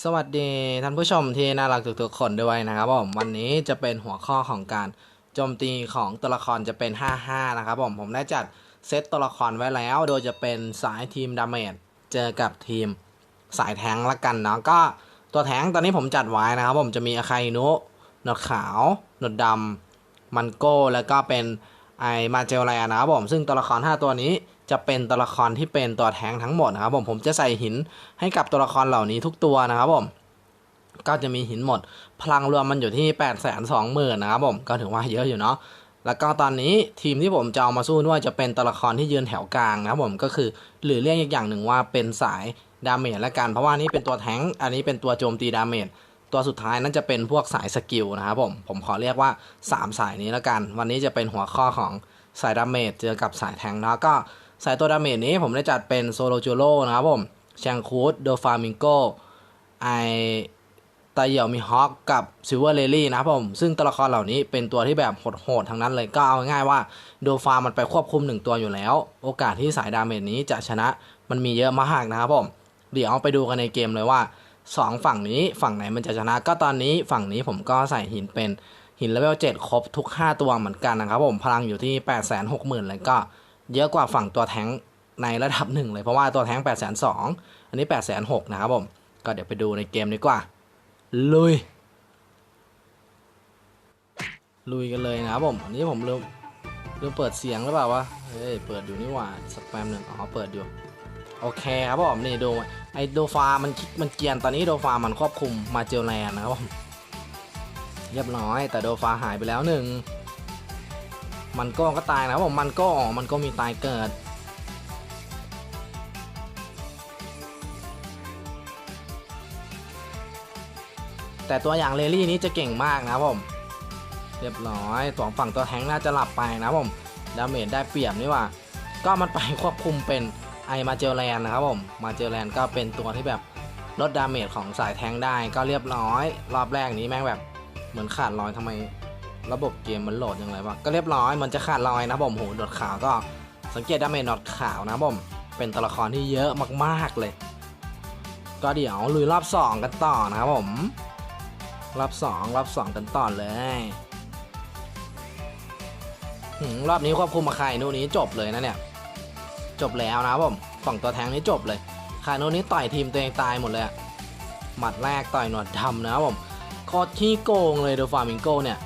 สวัสดีท่านผู้ชมที่น่ารักทุกๆคนด้วยนะครับผมวันนี้จะเป็นหัวข้อของการโจมตีของตัวละครจะเป็น 5-5 นะครับผมผมได้จัดเซตตัวละครไว้แล้ว โดยจะเป็นสายทีมดาเมจเจอกับทีมสายแทงละกันเนาะก็ตัวแทงตอนนี้ผมจัดไว้นะครับผมจะมีอาคาอินุหนวดขาวหนวดดำมันโก้แล้วก็เป็นไอมาเจลแลนะครับผมซึ่งตัวละคร 5 ตัวนี้ จะเป็นตัวละครที่เป็นตัวแทงทั้งหมดนะครับผมผมจะใส่หินให้กับตัวละครเหล่านี้ทุกตัวนะครับผมก็จะมีหินหมด พลังรวมมันอยู่ที่ 8 2 0 0 0 0นะครับผมก็ถือว่าเยอะอยู่เนาะแล้วก็ตอนนี้ทีมที่ผมจะเอามาสู้ด้วยจะเป็นตัวละครที่ยืนแถวกลางนะครับผมก็คือหรือเรียกอีกอย่างหนึ่งว่าเป็นสายดาเมจละกัน เพราะว่านี่เป็นตัวแทงอันนี้เป็นตัวโจมตีดาเมจตัวสุดท้ายนั้นจะเป็นพวกสายสกิลนะครับผมผมขอเรียกว่า 3 สายนี้ละกัน วันนี้จะเป็นหัวข้อของสายดาเมจเจอกับสายแทงเนาะก็ สายตัวดาเมจนี้ผมได้จัดเป็นโซโลจูโรนะครับผมแชงคูดโดฟามิงโกไอตาเหี่ยวมีฮอคกับซิลเวอร์เลลี่นะครับผม ซึ่งตัวละครเหล่านี้เป็นตัวที่แบบโหดๆทั้งนั้นเลยก็เอาง่ายๆว่าโดฟามันไปควบคุมหนึ่งตัวอยู่แล้ว โอกาสที่สายดาเมจนี้จะชนะมันมีเยอะมากนะครับผม เดี๋ยวไปดูกันในเกมเลยว่า 2 ฝั่งนี้ฝั่งไหนมันจะชนะก็ตอนนี้ฝั่งนี้ผมก็ใส่หินเป็นหินเลเวล7ครบทุก 5 ตัวเหมือนกันนะครับผมพลังอยู่ที่ 8 6 0 0 0 0เลยก็ เยอะกว่าฝั่งตัวแท้งในระดับหนึ่งเลยเพราะว่าตัวแท้ง8 2 0 0 0อันนี้8 6 0 0 0นะครับผม ก็เดี๋ยวไปดูในเกมดีกว่า ลุย ลุยกันเลยนะครับผม อันนี้ผมลืมลืมเปิดเสียงหรือเปล่าวะ เฮ้ย เปิดอยู่นี่หว่าสแป๊บหนึ่งอ๋อ เปิดอยู่ โอเคครับผม นี่ดูไอโดฟามันมันเกียนตอนนี้โดฟามันควบคุมมาเจลแลนนะครับผม เรียบร้อย แต่โดฟาหายไปแล้วหนึ่ง มันก็ก็ตายนะผมมันก็มันก็มีตายเกิด แต่ตัวอย่างเลลี่นี้จะเก่งมากนะผม เรียบร้อยตัวฝั่งตัวแทงน่าจะหลับไปนะผมดาเมจได้เปรียบนี่ว่า ก็มันไปควบคุมเป็นไอมาเจลแลนนะครับผมมาเจลแลนก็เป็นตัวที่แบบลดดาเมจของสายแทงได้ก็เรียบร้อย รอบแรกนี้แม่งแบบเหมือนขาดลอยทำไม ระบบเกมมันโหลดยังไงวะก็เรียบร้อยมันจะขาดลอยนะบผมโหดดขาวก็สังเกตไดาเมจดดขาวนะบผมเป็นตัวละครที่เยอะมากๆเลย ก็เดี๋ยวลุยรอบสองกันต่อนะครับผมรอบสองรอบสองกันต่อเลยรอบนี้ควบคุมมาใครนู่นนี้จบเลยนะเนี่ย จบแล้วนะบผมฝั่งตัวแทงนี้จบเลยคาโนนี้ต่อยทีมตัวเองตายหมดเลยหมัดแรกต่อยหนวดดำนะครับผมโคตรขี้โกงเลยเดฟามิงโกเนี่ย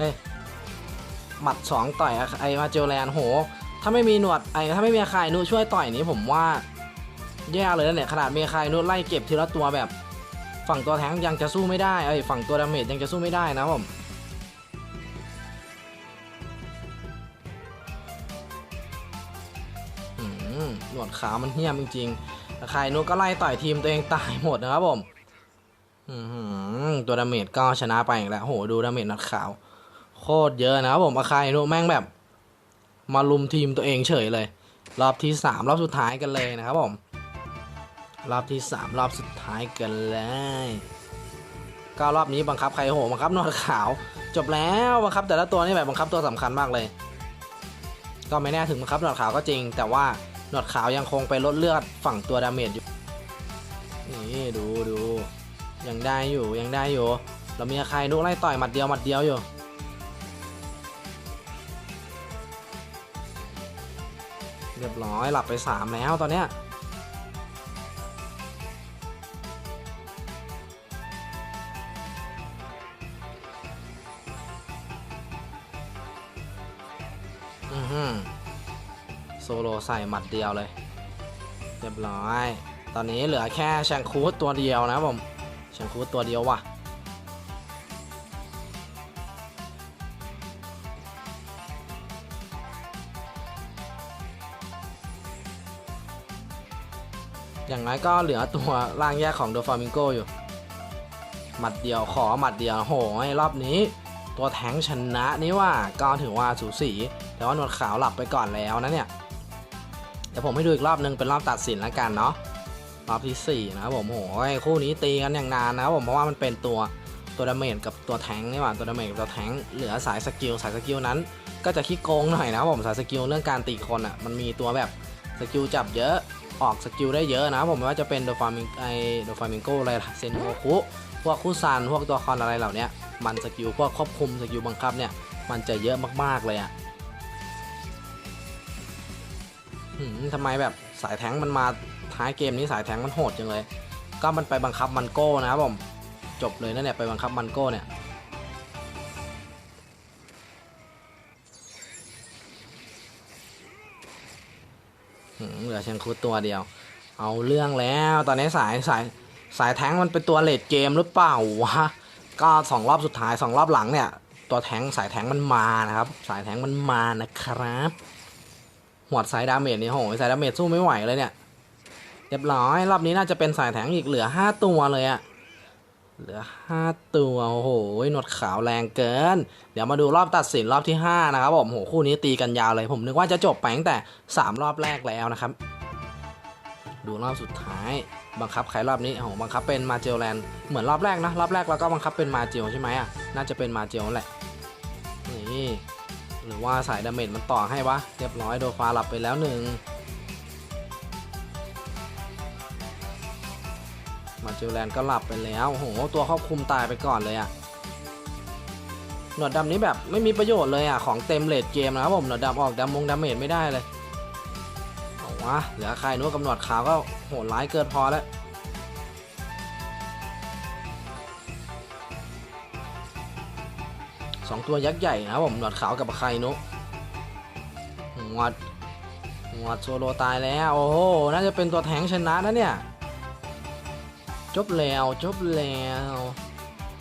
เฮ้ยหมัดสองต่อยไอมาเจลแลนโห ถ้าไม่มีหนวดไอถ้าไม่มีใครนุช่วยต่อยนี้ผมว่า แย่เลยนะเนี่ยขนาดมีใครนุไล่เก็บทีละตัวแบบ ฝั่งตัวแทงยังจะสู้ไม่ได้ไอฝั่งตัวดาเมจยังจะสู้ไม่ได้นะผมหนวดขามันเหี้ยมจริงๆใครนุก็ไล่ต่อยทีมตัวเองตายหมดนะครับผมตัวดาเมจก็ชนะไปอีกแล้วโหดูดาเมจหนวดขาว โคตรเยอะนะครับผมอาคายนุแม่งแบบ มาลุมทีมตัวเองเฉยเลย รอบที่ 3 รอบสุดท้ายกันเลยนะครับผม รอบที่ 3 รอบสุดท้ายกันเลยก็รอบนี้บังคับใครโหบังคับหนวดขาว จบแล้วบังคับแต่ละตัวนี่แบบบังคับตัวสำคัญมากเลย ก็ไม่แน่ถึงบังคับหนวดขาวก็จริง แต่ว่าหนวดขาวยังคงไปลดเลือดฝั่งตัวดาเมจอยู่นี่ดูดูยังได้อยู่ยังได้อยู่ เรามีใครนุไล่ต่อยหมัดเดียวหมัดเดียวอยู่ เรียบร้อยหลับไป 3 แล้วตอนเนี้ยอือหือโซโลใส่หมัดเดียวเลย เรียบร้อย ตอนนี้เหลือแค่แชงคูดตัวเดียวนะผมแชงคูดตัวเดียวว่ะ อย่างไรก็เหลือตัวร่างแยกของโดฟามิงโกอยู่ หมัดเดียวขอหมัดเดียวโหยรอบนี้ ตัวแทงชนะนี่ว่าก็ถือว่าสูสีแต่ว่าหนวดขาวหลับไปก่อนแล้วนะเนี่ยเดี๋ยวผมให้ดูอีกรอบนึงเป็นรอบตัดสินแล้วกันเนาะรอบที่4นะครับผมโหยคู่นี้ตีกันอย่างนานนะครับผมเพราะว่ามันเป็นตัวตัวดาเมจกับตัวแทงนี่หว่าตัวดาเมจกับตัวแทงเหลือสายสกิลสายสกิลนั้น ก็จะขี้โกงหน่อยนะครับผมสายสกิลเรื่องการตีคนอะมันมีตัวแบบสกิลจับเยอะ ออกสกิลได้เยอะนะ ผมไม่ว่าจะเป็นโดฟามิงไอโดฟามิงโกอะไรล่ะเซนโฮคุพวกคุซันพวกตัวคอนอะไรเหล่านี้มันสกิลพวกควบคุมสกิลบังคับเนี่ยมันจะเยอะมากๆเลยอะทำไมแบบสายแทงมันมาท้ายเกมนี้สายแทงมันโหดจังเลย ก็มันไปบังคับมันโก้นะครับผมจบเลยนะเนี่ยไปบังคับมันโก้เนี่ย เหลือเชงคูดตัวเดียว เอาเรื่องแล้วตอนนี้สายสายสายแทงมันเป็นตัวเลดเกมหรือเปล่าวะก็สองรอบสุดท้ายสองรอบหลังเนี่ย ตัวแทงสายแทงมันมานะครับ สายแทงมันมานะครับหวดสายดาเมจนี่โหสายดาเมจสู้ไม่ไหวเลยเนี่ยเรียบร้อยรอบนี้น่าจะเป็นสายแทงอีกเหลือห้าตัวเลยอะ เหลือห้าตัว โอ้โหหนวดขาวแรงเกิน เดี๋ยวมาดูรอบตัดสินรอบที่ 5 นะครับผมโหคู่นี้ตีกันยาวเลย ผมนึกว่าจะจบไปตั้งแต่ 3 รอบแรกแล้วนะครับ ดูรอบสุดท้าย บังคับใครรอบนี้โอ้โหบังคับเป็นมาเจลแลนด์เหมือนรอบแรกนะ รอบแรกเราก็บังคับเป็นมาเจลใช่ไหมอะ น่าจะเป็นมาเจลแหละ นี่ หรือว่าสายดาเมจมันต่อให้วะ เรียบร้อยโดฟาหลับไปแล้วหนึ่ง มาเจลแลนด์ก็หลับไปแล้วโอ้โหตัวควบคุมตายไปก่อนเลยอะหนวดดำนี้แบบไม่มีประโยชน์เลยอะของเต็มเลดเกมนะครับผมหนวดดำออกดำมงดาเมจไม่ได้เลยเอาวะเหลือใครนู้กับหนวดขาวก็โหดร้ายเกินพอแล้วสองตัวยักษ์ใหญ่นะครับผมหนวดขาวกับใครนุหนวดหนวดโซโลตายแล้ว โอ้โห น่าจะเป็นตัวแทงชนะนะเนี่ย จบแล้วจบแล้ว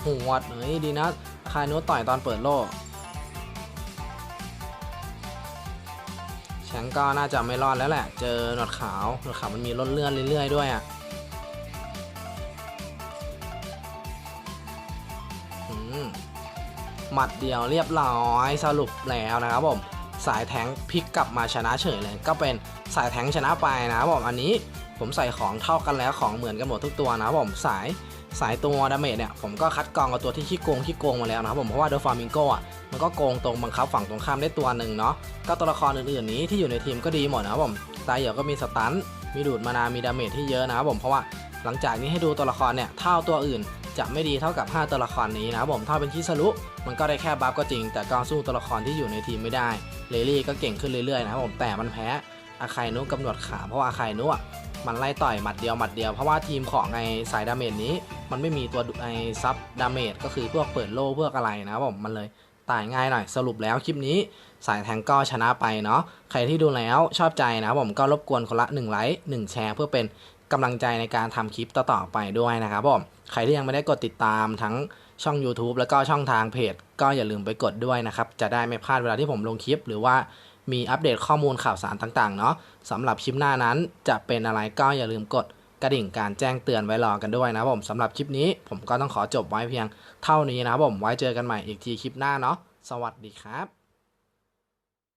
หัวดเฮ้ยดีนะคายนุต่อยตอนเปิดโลกแชงก็น่าจะไม่รอดแล้วแหละ เจอหนวดขาวหนวดขาวมันมีลดเลื่อนเรื่อยๆด้วยอะหมัดเดียวเรียบร้อยสรุปแล้วนะครับผม สายแทงพลิกกลับมาชนะเฉยเลย ก็เป็นสายแทงชนะไปนะครับผมอันนี้ ผมใส่ของเท่ากันแล้วของเหมือนกันหมดทุกตัวนะผมสายสายตัวดาเมจเนี่ยผมก็คัดกรองเอาตัวที่ขี้โกงขี้โกงมาแล้วนะครับผมเพราะว่าเดอะฟาร์มิงโกอะมันก็โกงตรงบังคับฝั่งตรงข้ามได้ตัวหนึ่งเนาะก็ตัวละครอื่นๆนี้ที่อยู่ในทีมก็ดีหมดนะครับผมตายเหี่ยวก็มีสตันมีดูดมานามีดาเมจที่เยอะนะครับผมเพราะว่าหลังจากนี้ให้ดูตัวละครเนี่ยเท่าตัวอื่นจะไม่ดีเท่ากับ 5 ตัวละครนี้นะครับผมถ้าเป็นชิสรุมันก็ได้แค่บัฟก็จริง แต่ก็สู้ตัวละครที่อยู่ในทีมไม่ได้เลลี่ก็เก่งขึ้นเรื่อยๆนะครับผมแต่มันแพ้อาคายนุกำหนดขาเพราะว่าอาคายนุอะ มันไล่ต่อยหมัดเดียวหมัดเดียวเพราะว่าทีมของไอสายดาเมจนี้ มันไม่มีตัวไอซับดาเมจก็คือพวกเปิดโล่พวกอะไรนะครับผมมันเลยตายง่ายหน่อยสรุปแล้วคลิปนี้สายแทงก็ชนะไปเนาะใครที่ดูแล้วชอบใจนะผมก็รบกวนคนละ1ไลค์1แชร์เพื่อเป็นกำลังใจในการทำคลิปต่อๆไปด้วยนะครับผมใครที่ยังไม่ได้กดติดตามทั้งช่อง YouTube แล้วก็ช่องทางเพจ ก็อย่าลืมไปกดด้วยนะครับ จะได้ไม่พลาดเวลาที่ผมลงคลิปหรือว่า มีอัปเดตข้อมูลข่าวสารต่างๆ เนาะสำหรับคลิปหน้านั้นจะเป็นอะไรก็อย่าลืมกดกระดิ่งการแจ้งเตือนไว้รอกันด้วยนะผมสำหรับคลิปนี้ผมก็ต้องขอจบไว้เพียงเท่านี้นะผมไว้เจอกันใหม่อีกทีคลิปหน้าเนาะสวัสดีครับ